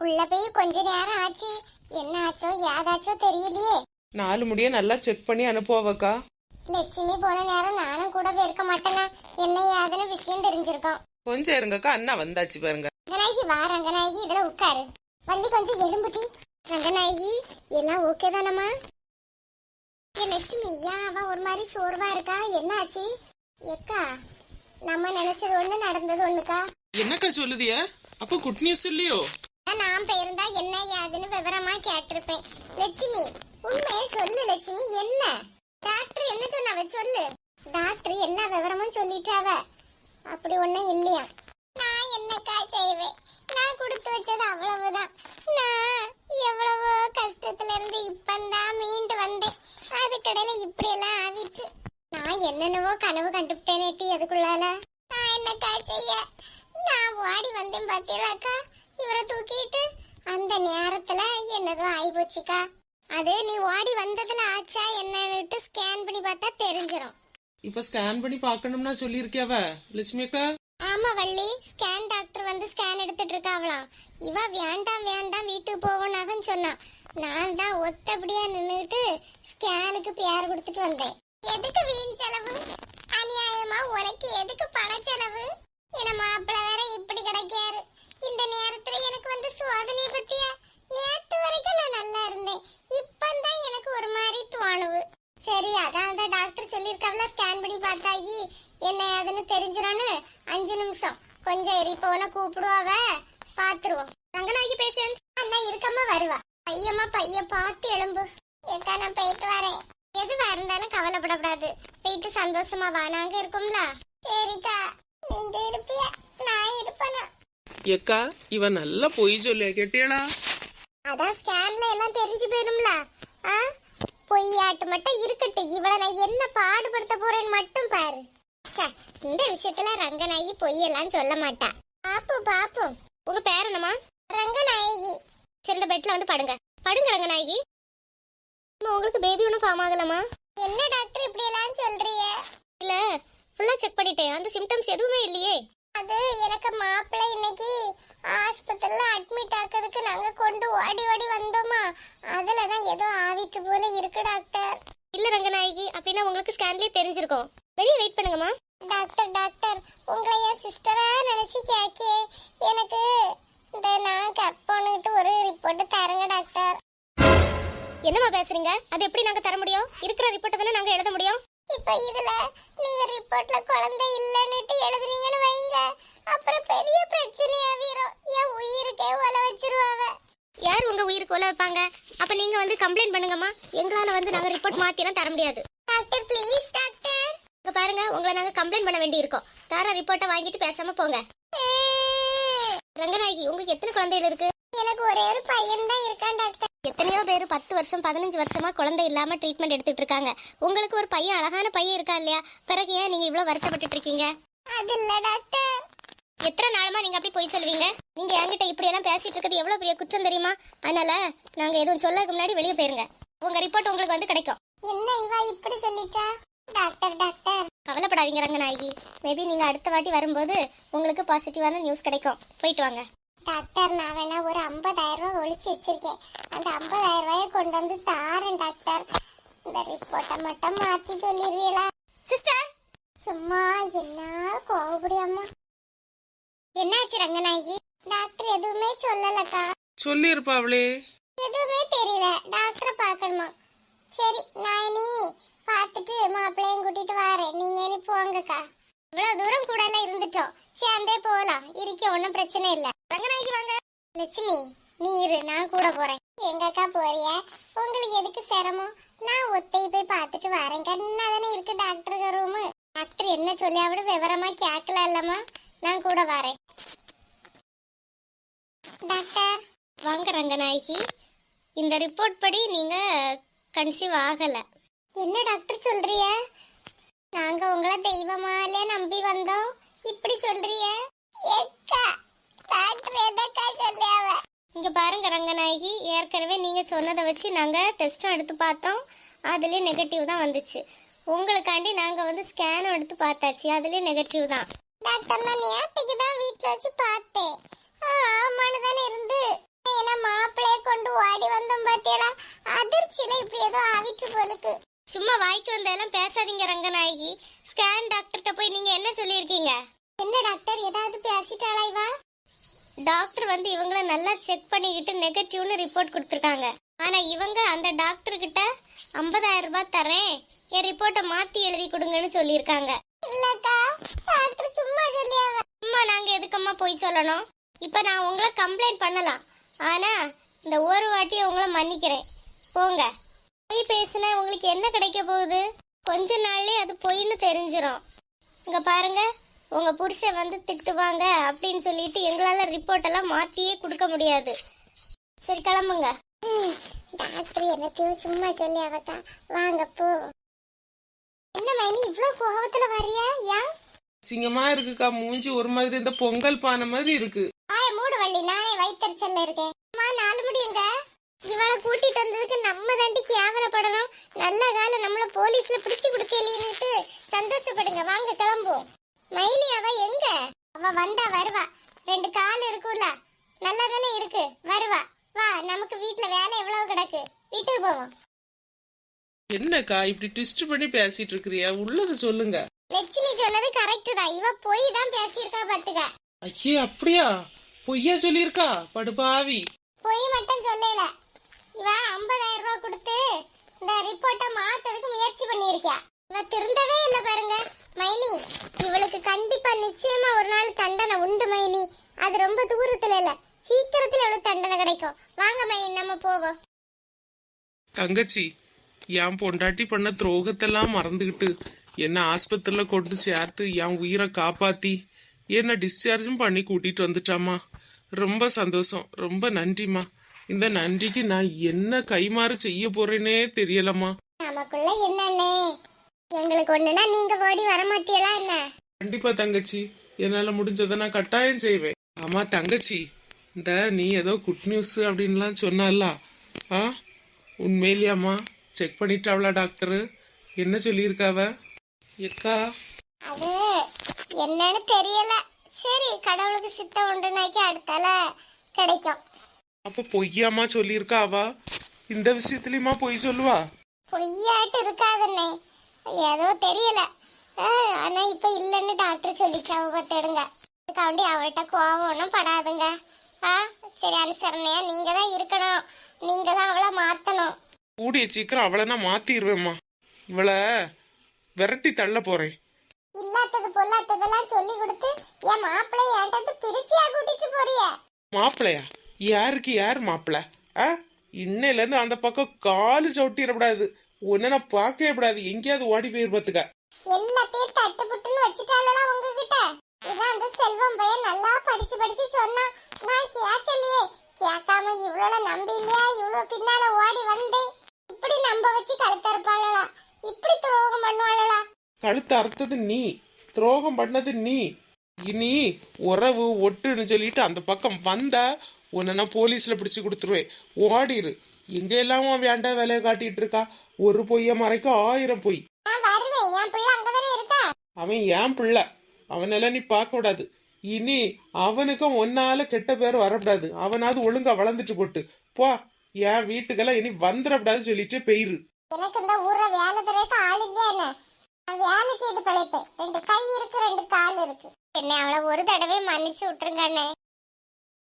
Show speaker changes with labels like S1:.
S1: உள்ள போய் கொஞ்ச நேரம் ஆச்சு. என்ன ஆச்சோ ஏதாச்சோ தெரியலையே.
S2: நாலு முடிய நல்லா செக் பண்ணி அனுப்புவாக்கா
S1: லட்சுமி போன நேரம் நானும் கூட போயிருக்க மாட்டேனா என்ன ஏதுன்னு விஷயம் தெரிஞ்சிருக்கோம்.
S2: கொஞ்சம் இருங்கக்கா அண்ணா வந்தாச்சு பாருங்க.
S1: ரங்கநாயகி வா ரங்கநாயகி இதுல உட்காரு. வள்ளி கொஞ்சம் எலும்புட்டி ரங்கநாயகி எல்லாம் ஓகே தானம்மா? லட்சுமி ஏன் அவ ஒரு மாதிரி சோர்வா இருக்கா? என்ன ஆச்சு எக்கா நம்ம நினைச்சது ஒண்ணு நடந்தது ஒண்ணுக்கா?
S2: என்னக்கா சொல்லுதிய? அப்ப குட் நியூஸ் இல்லையோ?
S1: நான் போயிருந்தா என்ன ஏதுன்னு விவரமா கேட்டிருப்பேன். லட்சுமி உண்மையை சொல்லு லட்சுமி என்ன? டாக்டர் என்ன சொன்னவ? சொல்லு. டாக்டர் எல்லா விவரமும் சொல்லிட்டாவ. அப்படி ஒண்ணும் இல்லையா? நான் என்னக்கா செய்வேன்? நான் கொடுத்து வச்சது அவ்வளவுதான். நான் எவ்வளவோ கஷ்டத்துல இருந்து இப்பந்தான் மீண்டு வந்தேன். அதுக்கடையில இப்படி எல்லாம் ஆவிட்டு நான் என்னென்னவோ கனவு கண்டுபிட்டேனேட்டி அதுக்குள்ளால. நான் என்னக்கா செய்ய? நான் ஓடி வந்தேன் பாத்தீங்களாக்கா? இவரை தூக்கிட்டு அந்த நேரத்துல என்னதோ ஆயி போச்சுக்கா அது நீ ஓடி வந்ததுல ஆச்சா என்னன்னுட்டு ஸ்கேன் பண்ணி பார்த்தா தெரிஞ்சிரும்.
S2: இப்ப ஸ்கேன் பண்ணி பார்க்கணும்னா சொல்லியிருக்கியாவ லட்சுமி அக்கா?
S1: ஆமா வள்ளி ஸ்கேன் டாக்டர் வந்து ஸ்கேன் எடுத்துட்டு இருக்காவளாம் இவ வேண்டாம் வேண்டாம் வீட்டுக்கு போவோனாகன்னு சொன்னா. நான் தான் ஒத்தபடியா நின்னுட்டு ஸ்கேனுக்கு பேர் கொடுத்துட்டு வந்தேன். எதுக்கு வீண் செலவு? அநியாயமா உனக்கு எதுக்கு பண செலவு? என மாப்பிள்ள வேற இப்படி கிடைக்காரு. இந்த நேரத்துல எனக்கு வந்து சோதனை பத்தியா நேத்து வரைக்கும் நான் நல்லா இருந்தேன். இப்பந்தான் எனக்கு ஒரு மாதிரி தோணுது. சரி அதான் அந்த டாக்டர் சொல்லியிருக்காவல ஸ்கேன் பண்ணி பார்த்தாகி என்ன ஏதுன்னு தெரிஞ்சிடான்னு அஞ்சு நிமிஷம். கொஞ்சம் எரி போன கூப்பிடுவாவ பாத்துருவோம் ரங்கநாயகி பேஷண்ட் அண்ணா இருக்கம்மா வருவா. பையம்மா பைய பார்த்து எலும்பு ஏக்கா நான் போயிட்டு வரேன். எதுவா இருந்தாலும் கவலைப்படக்கூடாது. போயிட்டு சந்தோஷமா வா. நாங்க இருக்கோம்ல. சரிக்கா நீங்க இருப்பியா? நான் இருப்பேனா?
S2: எக்கா இவ நல்லா பொய் சொல்லிய கேட்டியளா
S1: அதான் ஸ்கேன்ல எல்லாம் தெரிஞ்சு போயிரும்ல. ஆ? பொய்யாட்டு மட்டும் இருக்கட்டும். இவளை நான் என்ன பாடுபடுத்த போறேன்னு மட்டும் பாரு. ச்சே, இந்த விஷயத்துல ரங்கநாயகி பொய்யெல்லாம் சொல்ல மாட்டா. பாப்போம் பாப்போம். உங்க பேர் என்னம்மா? ரங்கநாயகி. சரி இந்த பெட்ல வந்து படுங்க. படுங்க ரங்கநாயகி. உங்களுக்கு பேபி ஒன்றும் ஃபார்ம் ஆகலாமா என்ன டாக்டர் இப்படி எல்லாம் சொல்றீங்க? இல்ல ஃபுல்லா செக் பண்ணிட்டேன். அந்த சிம்டம்ஸ் எதுவுமே இல்லையே. அது எனக்கு மாப்பிள்ளை இன்னைக்கு ஆஸ்பத்திரியில அட்மிட் ஆக்கிறதுக்கு நாங்க கொண்டு ஓடி ஓடி வந்தோமா. அதுல தான் ஏதோ ஆவிட்டு போல இருக்கு டாக்டர் இல்ல ரங்கநாயகி அப்படின்னா உங்களுக்கு ஸ்கேன்லயே தெரிஞ்சிருக்கும். வெளியே வெயிட் பண்ணுங்கம்மா. டாக்டர் டாக்டர் உங்களை என் சிஸ்டரா நினைச்சு கேக்கே. எனக்கு இந்த நான் கட் பண்ணிட்டு ஒரு ரிப்போர்ட் தரங்க டாக்டர் என்னம்மா பேசுறீங்க? அது எப்படி நாங்க தர முடியும்? இருக்கிற ரிப்போர்ட்டை தானே நாங்க எழுத முடியும்? இப்ப இதுல நீங்க ரிப்போர்ட்ல குழந்தை இல்லன்னுட்டு எழுதுனீங்கன்னு வைங்க. அப்புறம் பெரிய பிரச்சனை ஆவிரும் என் உயிருக்கே உல வச்சிருவாவ. யார் உங்க உயிருக்கு உல வைப்பாங்க? அப்ப நீங்க வந்து கம்ப்ளைண்ட் பண்ணுங்கம்மா. எங்களால வந்து நாங்க ரிப்போர்ட் மாத்திலாம் தர முடியாது. Doctor please doctor. இங்க பாருங்க உங்களை நாங்க கம்ப்ளைண்ட் பண்ண வேண்டி இருக்கோம் தர ரிப்போர்ட்டை வாங்கிட்டு பேசாம போங்க. ரங்கநாயகி உங்களுக்கு எத்தனை குழந்தைகள் இருக்கு? எனக்கு ஒரே ஒரு பையன் தான் இருக்கான் டாக்டர். எத்தனையோ பேர் பத்து வருஷம் பதினஞ்சு வருஷமா குழந்தை இல்லாம ட்ரீட்மெண்ட் எடுத்துட்டு இருக்காங்க. உங்களுக்கு ஒரு பையன் அழகான பையன் இருக்கா இல்லையா? பிறகு ஏன் நீங்க இவ்வளவு வருத்தப்பட்டு இருக்கீங்க? அது இல்ல டாக்டர். எத்தனை நாளுமா நீங்க அப்படி போய் சொல்லுவீங்க? நீங்க என்கிட்ட இப்படி எல்லாம் பேசிட்டு இருக்கிறது எவ்வளவு பெரிய குற்றம் தெரியுமா? அதனால நாங்க எதுவும் சொல்லக்கு முன்னாடி வெளியே போயிருங்க. உங்க ரிப்போர்ட் உங்களுக்கு வந்து கிடைக்கும். என்ன இவா இப்படி சொல்லிட்டா? Doctor doctor. கவலைப்படாதீங்க ரங்கநாயகி. மேபி நீங்க அடுத்த வாட்டி வரும்போது உங்களுக்கு பாசிட்டிவான நியூஸ் கிடைக்கும். போயிட்டு வாங்க. டாக்டர் நான் வேணா ஒரு ஐம்பதாயிரம் ரூபாய் ஒழிச்சு வச்சிருக்கேன். அந்த ஐம்பதாயிரம் ரூபாயை கொண்டு வந்து தாரேன் டாக்டர் இந்த ரிப்போர்ட்டை மட்டும் மாத்தி சொல்லிடுவீங்களா சிஸ்டர் சும்மா என்ன கோவப்படி அம்மா என்னாச்சு ரங்கநாயகி? டாக்டர் எதுவுமே சொல்லலக்கா.
S2: சொல்லியிருப்பா அவளே
S1: எதுவுமே தெரியல. டாக்டரை பார்க்கணுமா? சரி நான் இனி பார்த்துட்டு மாப்பிள்ளையும் கூட்டிட்டு வரேன். நீங்க இனி போங்கக்கா. இவ்வளவு தூரம் கூட எல்லாம் இருந்துட்டோம் சேர்ந்தே போகலாம் இருக்க ஒன்றும் பிரச்சனை இல்ல. லட்சுமி நீ இரு நான் கூட போறேன். எங்கக்கா போறியா? உங்களுக்கு எதுக்கு சிரமம்? நான் ஒத்தையை போய் பார்த்துட்டு வரேன். கண்ணா தானே இருக்கு டாக்டருக்கு ரூமு டாக்டர் என்ன சொல்லி அவட விவரமா கேட்கல இல்லம்மா. நான் கூட வரேன். டாக்டர் வாங்க ரங்கநாயகி. இந்த ரிப்போர்ட் படி நீங்க கன்சீவ் ஆகல. என்ன டாக்டர் சொல்றிய? நாங்க உங்களை தெய்வமாலே நம்பி வந்தோம். இப்படி சொல்றிய? எக்கா! இங்க பாருங்க ரங்கநாயகி. ஏற்கனவே நீங்க சொன்னதை வச்சு நாங்க டெஸ்டும் எடுத்து பார்த்தோம். அதுலயே நெகட்டிவ் தான் வந்துச்சு. உங்களுக்காண்டி நாங்க வந்து ஸ்கேனும் எடுத்து பார்த்தாச்சு. அதுலயே நெகட்டிவ் தான். டாக்டர் நான் நேற்றுக்கு தான் வீட்டில் வச்சு பார்த்தேன். ஆமான்னு தானே இருந்து. ஏன்னா மாப்பிள்ளைய கொண்டு ஓடி வந்தோம் பார்த்தேடா அதிர்ச்சியில இப்படி ஏதோ ஆவிட்டு போலுக்கு. சும்மா வாய்க்கு வந்ததெல்லாம் பேசாதீங்க ரங்கநாயகி. ஸ்கேன் டாக்டர்கிட்ட போய் நீங்க என்ன சொல்லியிருக்கீங்க? என்ன டாக்டர் ஏதாவது பேசிட்டாளா இவா? டாக்டர் வந்து இவங்கள நல்லா செக் பண்ணிக்கிட்டு நெகட்டிவ்னு ரிப்போர்ட் கொடுத்துருக்காங்க. ஆனால் இவங்க அந்த டாக்டர் கிட்ட ஐம்பதாயிரம் ரூபாய் தரேன் என் ரிப்போர்ட்டை மாற்றி எழுதி கொடுங்கன்னு சொல்லியிருக்காங்க. இல்லக்கா சும்மா சொல்லியாங்க எதுக்கம்மா போய் சொல்லணும்? இப்போ நான் உங்களை கம்ப்ளைண்ட் பண்ணலாம். ஆனால் இந்த ஒரு வாட்டி உங்களை மன்னிக்கிறேன். போங்க. போய் பேசினா உங்களுக்கு என்ன கிடைக்க போகுது? கொஞ்ச நாள்லேயே அது பொய்ன்னு தெரிஞ்சிடும் இங்கே பாருங்கள் உங்க புருஷன் வந்து திட்டுவாங்க அப்படின்னு சொல்லிட்டு எங்களால ரிப்போர்ட் எல்லாம் மாத்தியே கொடுக்க முடியாது. சரி கிளம்புங்க. டாக்டர் என்னத்தையும் சும்மா சொல்லி அவக்கா வாங்க போ. என்ன மைனி இவ்வளவு கோபத்துல வரியா ஏன்
S2: சிங்கமா இருக்குக்கா மூஞ்சி ஒரு மாதிரி இந்த பொங்கல் பானை மாதிரி இருக்கு.
S1: ஆய மூடு வள்ளி நானே வயிற்றுச்சல்ல இருக்கேன். அம்மா நாலு முடியுங்க இவளை கூட்டிட்டு வந்ததுக்கு நம்ம தாண்டி கேவலப்படணும். நல்ல காலம் நம்மள போலீஸ்ல பிடிச்சு கொடுக்கலைன்னுட்டு சந்தோஷப்படுங்க. வாங்க கிளம்புவோம். மைனி அவ எங்க? அவ வந்தா வருவா. ரெண்டு கால் இருக்கும்ல. நல்லா தானே இருக்கு. வருவா. வா நமக்கு வீட்ல வேலை எவ்வளவு கிடக்கு? வீட்டுக்கு போவோம்.
S2: என்னக்கா இப்படி ட்விஸ்ட் பண்ணி பேசிட்டு இருக்கிறியா? உள்ளத சொல்லுங்க.
S1: லட்சுமி சொன்னது கரெக்ட் தான். இவ போய் தான் பேசியிருக்கா பாத்துக்க.
S2: ஐயே அப்படியா? பொய்யா சொல்லியிருக்கா? படுபாவி.
S1: பொய் மட்டும் சொல்லல. இவ 50000 ரூபாய் கொடுத்து இந்த ரிப்போர்ட்டை மாத்ததுக்கு முயற்சி பண்ணியிருக்கா. இவ திருந்தவே இல்ல பாருங்க. மைனி இவளுக்கு கண்டிப்பா நிச்சயமா ஒரு நாள் தண்டனை உண்டு மைனி. அது ரொம்ப தூரத்துல இல்ல. சீக்கிரத்துல இவளுக்கு தண்டனை கிடைக்கும். வாங்க மைனி நம்ம போவோம்.
S2: தங்கச்சி என் பொண்டாட்டி பண்ண துரோகத்தெல்லாம் மறந்துகிட்டு என்ன ஆஸ்பத்திரியில கொண்டு சேர்த்து என் உயிரை காப்பாத்தி என்ன டிஸ்சார்ஜும் பண்ணி கூட்டிட்டு வந்துட்டாமா ரொம்ப சந்தோஷம். ரொம்ப நன்றிம்மா. இந்த நன்றிக்கு நான் என்ன கைமாறு செய்ய போறேனே தெரியலம்மா.
S1: நமக்குள்ள என்னன்னே எங்களுக்கு ஒண்ணுனா நீங்க ஓடி வர மாட்டீங்களா என்ன?
S2: கண்டிப்பா தங்கச்சி. என்னால முடிஞ்சதை நான் கட்டாயம் செய்வேன். ஆமா தங்கச்சி இந்த நீ ஏதோ குட் நியூஸ் அப்படின்லாம் சொன்னல்ல ஆ? உண்மையிலேயாம்மா செக் பண்ணிட்டாவளா டாக்டரு என்ன சொல்லியிருக்காவ? எக்கா?
S1: அது என்னன்னு தெரியல. சரி கடவுளுக்கு சித்தம் உண்டுனாக்கி அடுத்தால கிடைக்கும்.
S2: அப்ப பொய்யாமா சொல்லியிருக்கா அவ இந்த விஷயத்துலயுமா பொய் சொல்லுவா?
S1: பொய்யாட்டு இருக்காதுண்ணே. ஏதோ தெரியல. ஆனா இப்ப இல்லைன்னு டாக்டர் சொல்லிச்சாவ பத்திடுங்க அதுக்காண்டி அவள்கிட்ட கோவம் ஒன்றும் படாதுங்க. ஆ சரி அனுசரணையா நீங்க தான் இருக்கணும். நீங்க தான் அவளை மாத்தணும்.
S2: கூடிய சீக்கிரம் அவளை நான் மாத்திடுவேம்மா இவளை விரட்டி தள்ள போறேன்.
S1: இல்லாதது பொல்லாததெல்லாம் சொல்லி கொடுத்து என் மாப்பிள்ளை என்கிட்ட பிரிச்சியா கூட்டிட்டு போறிய?
S2: மாப்பிள்ளையா? யாருக்கு யார் மாப்பிள்ளை? ஆ இன்னையில இருந்து அந்த பக்கம் காலு சவுட்டிடக்கூடாது. உன்னை நான் பார்க்கவே கூடாது. எங்கேயாவது ஓடி போயிரு பாத்துக்க
S1: எல்லாத்தையும் தட்டு புட்டுன்னு வச்சுட்டாளா உங்ககிட்ட? இதான் அந்த செல்வம் பையன் நல்லா படிச்சு படிச்சு சொன்னா நான் கேட்கலையே. கேட்காம இவ்வளவு நம்பி இல்லையா? இவ்வளவு பின்னால ஓடி வந்தேன். இப்படி நம்ப வச்சு கழுத்தறுப்பாளா இப்படி துரோகம் பண்ணுவாளா
S2: கழுத்து அறுத்தது நீ. துரோகம் பண்ணது நீ. இனி உறவு ஒட்டுன்னு சொல்லிட்டு அந்த பக்கம் வந்தா உன்னை நான் போலீஸ்ல பிடிச்சு கொடுத்துருவேன். ஓடிரு. எங்க எல்லாம் வேண்டாம் வேலையை காட்டிட்டு இருக்கா? ஒரு பொய்ய மறைக்க ஆயிரம் பொய். அவன் ஏன் பிள்ளை. அவனெல்லாம் நீ பார்க்க கூடாது. இனி அவனுக்கும் ஒன்னால கெட்ட பேர் வரக்கூடாது. அவனாவது ஒழுங்கா வளர்ந்துட்டு போட்டு. போ. என் வீட்டுக்கெல்லாம் இனி வந்துடக்கூடாது சொல்லிட்டு பெயிரு.
S1: எனக்கு இந்த ஊர்ல வேலை தரக்கு ஆள் இல்லையா வேலை செய்து பிழைப்பேன். ரெண்டு கை இருக்கு ரெண்டு கால் இருக்கு. என்ன அவளை ஒரு தடவை மன்னிச்சு விட்டுருங்க அண்ணே